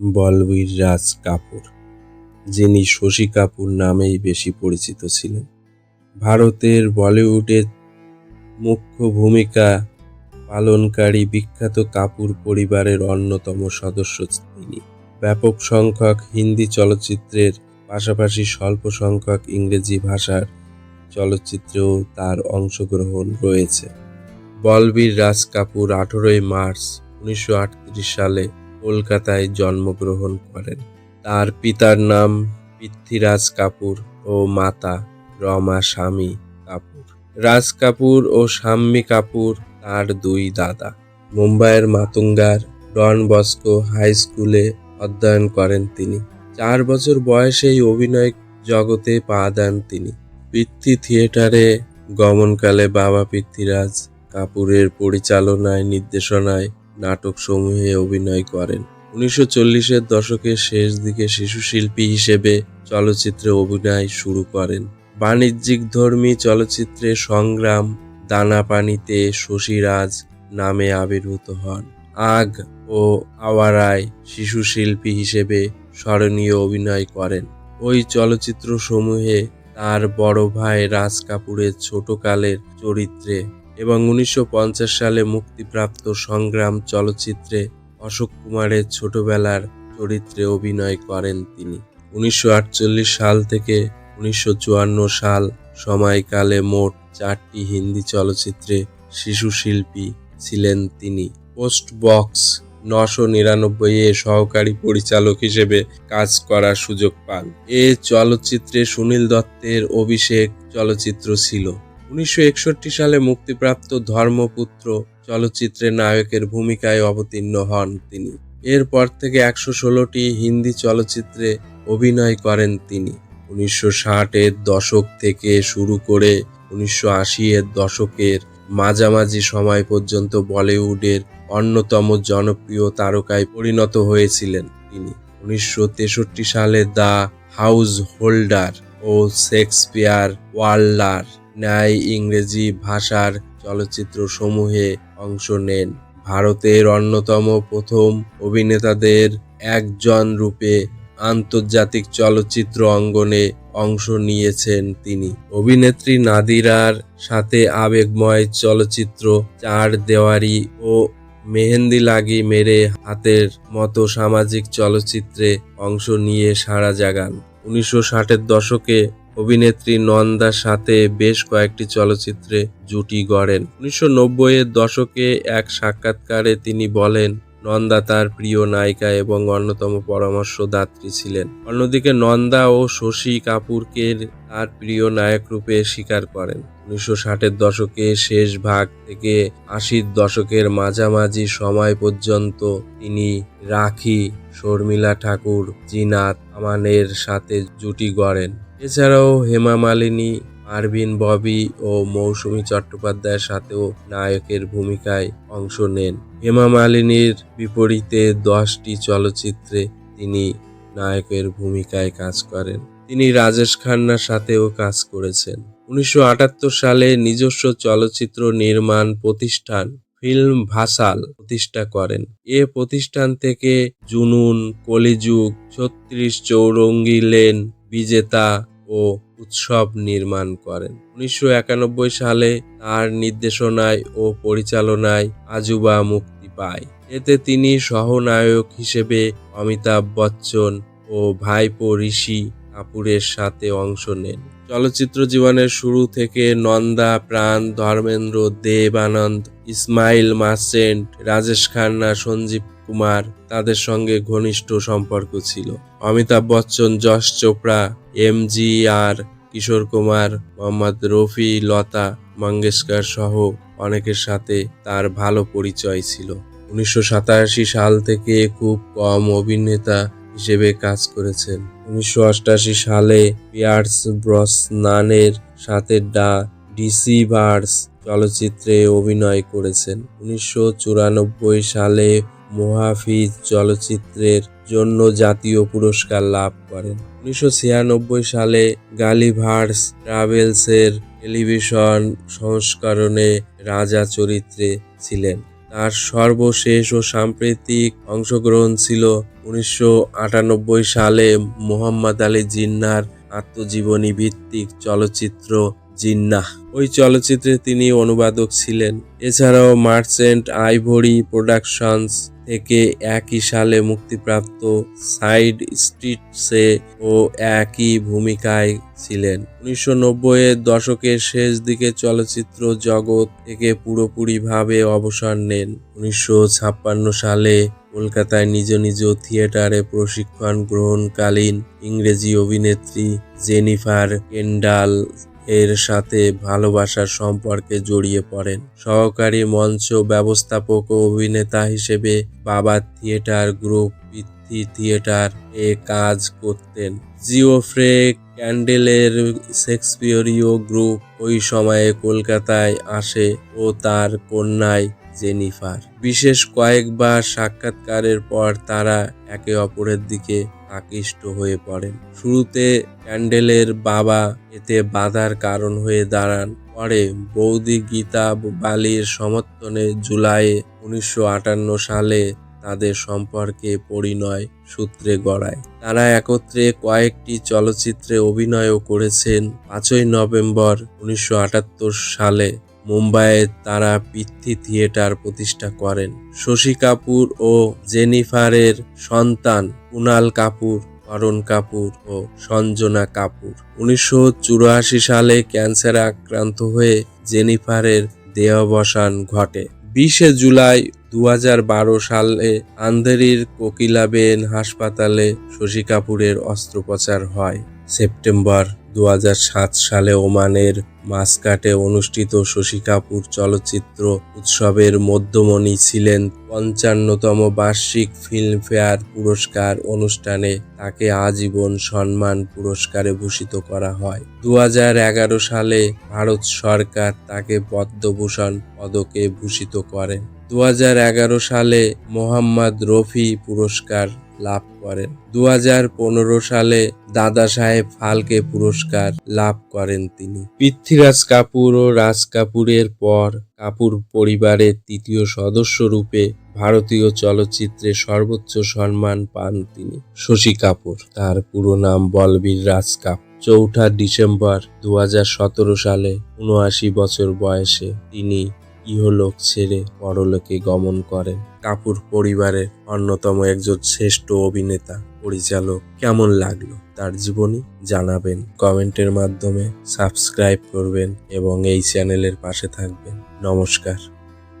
বলবীর রাজ কাপুর, যিনি শশী কাপুর নামেই বেশি পরিচিত ছিলেন। ভারতের বলিউডে মুখ্য ভূমিকা পালনকারী বিখ্যাত কাপুর পরিবারের অন্যতম সদস্য তিনি। ব্যাপক সংখ্যক হিন্দি চলচ্চিত্রের পাশাপাশি স্বল্প সংখ্যক ইংরেজি ভাষার চলচ্চিত্রেও তার অংশগ্রহণ রয়েছে। বলবীর রাজ কাপুর আঠেরোই মার্চ উনিশশো আটত্রিশ সালে কলকাতায় জন্মগ্রহণ করেন। তার পিতার নাম পৃথ্বীরাজ কাপুর ও মাতা রমা স্বামী কাপুর। রাজ কাপুর ও শাম্মী কাপুর তার দুই দাদা। মুম্বাইয়ের মাতুঙ্গার ডন বস্কো হাই স্কুলে অধ্যয়ন করেন তিনি। চার বছর বয়সেই অভিনয় জগতে পা দেন তিনি। পৃথ্বী থিয়েটারে গমনকালে বাবা পৃথ্বীরাজ কাপুরের পরিচালনায়, নির্দেশনায় নাটক সমূহে অভিনয় করেন। উনিশশো চল্লিশের দশকের শেষ দিকে শিশু শিল্পী হিসেবে চলচ্চিত্রে অভিনয় শুরু করেন। বাণিজ্যিক ধর্মী চলচ্চিত্রে সংগ্রাম, দানা পানিতে শশীরাজ নামে আবির্ভূত হন। আগ ও আওয়ারায় শিশু শিল্পী হিসেবে স্মরণীয় অভিনয় করেন। ওই চলচ্চিত্র সমূহে তার বড় ভাই রাজ কাপুরের ছোটকালের চরিত্রে এবং উনিশশো পঞ্চাশ সালে মুক্তিপ্রাপ্ত সংগ্রাম চলচ্চিত্রে অশোক কুমারের ছোটবেলার চরিত্রে অভিনয় করেন তিনি। উনিশশো আটচল্লিশ সাল থেকে উনিশশো চুয়ান্ন সাল সময়কালে মোট চারটি হিন্দি চলচ্চিত্রে শিশু শিল্পী ছিলেন তিনি। পোস্ট বক্স নশো নিরানব্বই এ সহকারী পরিচালক হিসেবে কাজ করার সুযোগ পান। এ চলচ্চিত্রে সুনীল দত্তের অভিষেক চলচ্চিত্র ছিল। উনিশশো একষট্টি সালে মুক্তিপ্রাপ্ত ধর্মপুত্র চলচ্চিত্রে নায়কের ভূমিকায় অবতীর্ণ হন তিনি। এরপর থেকে একশো ষোলোটি হিন্দি চলচ্চিত্রে অভিনয় করেন তিনি। উনিশশো ষাটের দশক থেকে শুরু করে উনিশশো আশি এর দশকের মাঝামাঝি সময় পর্যন্ত বলিউডের অন্যতম জনপ্রিয় তারকায় পরিণত হয়েছিলেন তিনি। উনিশশো তেষট্টি সালে দ্য হাউস হোল্ডার ও শেক্সপিয়ার ওয়ার্ল্ডার ন্যায় ইংরেজি ভাষার চলচ্চিত্র সমূহে অংশ নেন। ভারতের অন্যতম প্রথম অভিনেতাদের একজন রূপে আন্তর্জাতিক চলচ্চিত্র অঙ্গনে অংশ নিয়েছেন তিনি। অভিনেত্রী নাদিরার সাথে আবেগময় চলচ্চিত্র চার দেওয়ারি ও মেহেন্দি লাগি মেরে হাতের মতো সামাজিক চলচ্চিত্রে অংশ নিয়ে সাড়া জাগান। উনিশশো ষাটের দশকে অভিনেত্রী নন্দার সাথে বেশ কয়েকটি চলচ্চিত্রে জুটি গড়েন। উনিশশো নব্বই এর দশকে এক সাক্ষাৎকারে তিনি বলেন, নন্দা তার প্রিয় নায়িকা এবং অন্যতম পরামর্শদাত্রী ছিলেন। অন্যদিকে নন্দা ও শশী কাপুরকে তার প্রিয় নায়ক রূপে স্বীকার করেন। উনিশশো ষাটের দশকে শেষ ভাগ থেকে আশির দশকের মাঝামাঝি সময় পর্যন্ত তিনি রাখি, শর্মিলা ঠাকুর, জিনাত আমানের সাথে জুটি গড়েন। এছাড়াও হেমা মালিনী আরবিন ববি ও মৌসুমী চট্টোপাধ্যায়ের সাথেও নায়কের ভূমিকায় অংশ নেন। হেমা মালিনীর বিপরীতে দশটি চলচ্চিত্রে তিনি নায়কের ভূমিকায় কাজ করেন। তিনি রাজেশ খান্নার সাথেও কাজ করেছেন। উনিশশো আটাত্তর সালে নিজস্ব চলচ্চিত্র নির্মাণ প্রতিষ্ঠান ফিল্ম ভাসাল প্রতিষ্ঠা করেন। এ প্রতিষ্ঠান থেকে জুনুন, কলিযুগ, ছত্রিশ চৌরঙ্গি লেন বিজেতা ও উৎসব নির্মাণ করেন। উনিশশো একানব্বই সালে তার নির্দেশনায় ও পরিচালনায় আজুবা মুক্তি পায়। এতে তিনি সহনায়ক হিসেবে অমিতাভ বচ্চন ও ভাইপো ঋষি কাপুরের সাথে অংশ নেন। চলচ্চিত্র জীবনের শুরু থেকে নন্দা, প্রাণ, ধর্মেন্দ্র দেব আনন্দ ইসমাইল মার্চেন্ট রাজেশ খান্না, সঞ্জীব কুমার, তাদের সঙ্গে ঘনিষ্ঠ সম্পর্ক ছিল। Amitabh Bachchan, Yash Chopra, M G R, Kishore Kumar, Mohammed Rafi, Lata Mangeshkar সহ অনেকের সাথে তার ভালো পরিচয় ছিল। উনিশশো সাতাশি সাল থেকে খুব কম অভিনেতা হিসেবে কাজ করেছেন। উনিশশো আটাশি সালে পিয়ার্স ব্রসনানের সাথে ডা ডিসি ডিসিভার্স চলচ্চিত্রে অভিনয় করেছেন। উনিশশো চুরানব্বই সালে মোহাফিজ চলচ্চিত্রের জন্য জাতীয় পুরস্কার লাভ করেন। উনিশশো ছিয়ানব্বই সালে গালিভার্স ট্রাভেলসের টেলিভিশন সংস্করণে রাজা চরিত্রে ছিলেন। তার সর্বশেষ ও সাম্প্রতিক অংশগ্রহণ ছিল উনিশশো আটানব্বই সালে মোহাম্মদ আলী জিন্নার আত্মজীবনী ভিত্তিক চলচ্চিত্র জিন্নাহ। ওই চলচ্চিত্রে তিনি অনুবাদক ছিলেন। এছাড়াও মার্চেন্ট আইভরি প্রোডাকশনস থেকে একই সালে মুক্তিপ্রাপ্ত সাইড স্ট্রিটসে ও একই ভূমিকায় ছিলেন। উনিশশো এর দশকের শেষ দিকে চলচ্চিত্র জগৎ থেকে পুরোপুরিভাবে অবসর নেন। উনিশশো ছাপ্পান্ন সালে কলকাতায় নিজ নিজ থিয়েটারে প্রশিক্ষণ গ্রহণকালীন ইংরেজি অভিনেত্রী জেনিফার কেন্ডাল এর সাথে ভালোবাসার সম্পর্কে জড়িয়ে পড়েন। সহকারী মঞ্চ ব্যবস্থাপক ও অভিনেতা হিসেবে বাবা থিয়েটার গ্রুপ পৃথ্বী থিয়েটার এ কাজ করতেন। জিওফ্রে ক্যান্ডেলের শেক্সপিয়রীয় গ্রুপ ওই সময়ে কলকাতায় আসে ও তার কন্যায় জেনিফার। বিশেষ কয়েকবার সাক্ষাৎকারের পর তারা একে অপরের দিকে আকৃষ্ট হয়ে পড়েন। শুরুতে ক্যান্ডেলের বাবা এতে বাধার কারণ হয়ে দাঁড়ান। পরে বৌদি গীতা বালির সমর্থনে জুলাইয়ে উনিশশো সালে তাদের সম্পর্কে পরিণয় সূত্রে গড়ায়। তারা একত্রে কয়েকটি চলচ্চিত্রে অভিনয়ও করেছেন। পাঁচই নভেম্বর উনিশশো আটাত্তর সালে মুম্বাইয়ে তারা পৃথ্বী থিয়েটার প্রতিষ্ঠা করেন। শশী কাপুর ও জেনিফারের সন্তান কুনাল কাপুর করণ কাপুর ও সঞ্জনা কাপুর। উনিশশো চুরাশি সালে ক্যান্সারে আক্রান্ত হয়ে জেনিফারের দেহাবসান ঘটে। বিশে জুলাই দু হাজার বারো সালে আন্ধেরির কোকিলাবেন হাসপাতালে শশী কাপুরের অস্ত্রোপচার হয়। সেপ্টেম্বর দু হাজার সাত সালে ওমানের মাসকাটে অনুষ্ঠিত শশী কাপুর চলচ্চিত্র উৎসবের মধ্যমণি ছিলেন পঞ্চান্নতম বার্ষিক ফিল্মফেয়ার পুরস্কার অনুষ্ঠানে তাকে আজীবন সম্মান পুরস্কারে ভূষিত করা হয়। দু হাজার এগারো সালে ভারত সরকার তাকে পদ্মভূষণ পদকে ভূষিত করেন দু হাজার এগারো সালে মোহাম্মদ রফি পুরস্কার লাভ করেন। দু পনেরো সালে দাদা সাহেব ফালকে পুরস্কার লাভ করেন তিনি। পৃথ্বীরাজ কাপুর ও রাজ কাপুরের পর কাপুর পরিবারের তৃতীয় সদস্য রূপে ভারতীয় চলচ্চিত্রে সর্বোচ্চ সম্মান পান তিনি। শশী কাপুর, তার পুরো নাম বলবীর রাজ কাপুর। চৌঠা ডিসেম্বর দু হাজার সতেরো সালে উনআশি বছর বয়সে তিনি ইহলোক ছেড়ে পরলোকে গমন করেন। কাপুর পরিবারের অন্যতম একজন শ্রেষ্ঠ অভিনেতা, পরিচালক কেমন লাগল তার জীবনী জানাবেন। কমেন্টের মাধ্যমে সাবস্ক্রাইব করবেন এবং এই চ্যানেলের পাশে থাকবেন। নমস্কার।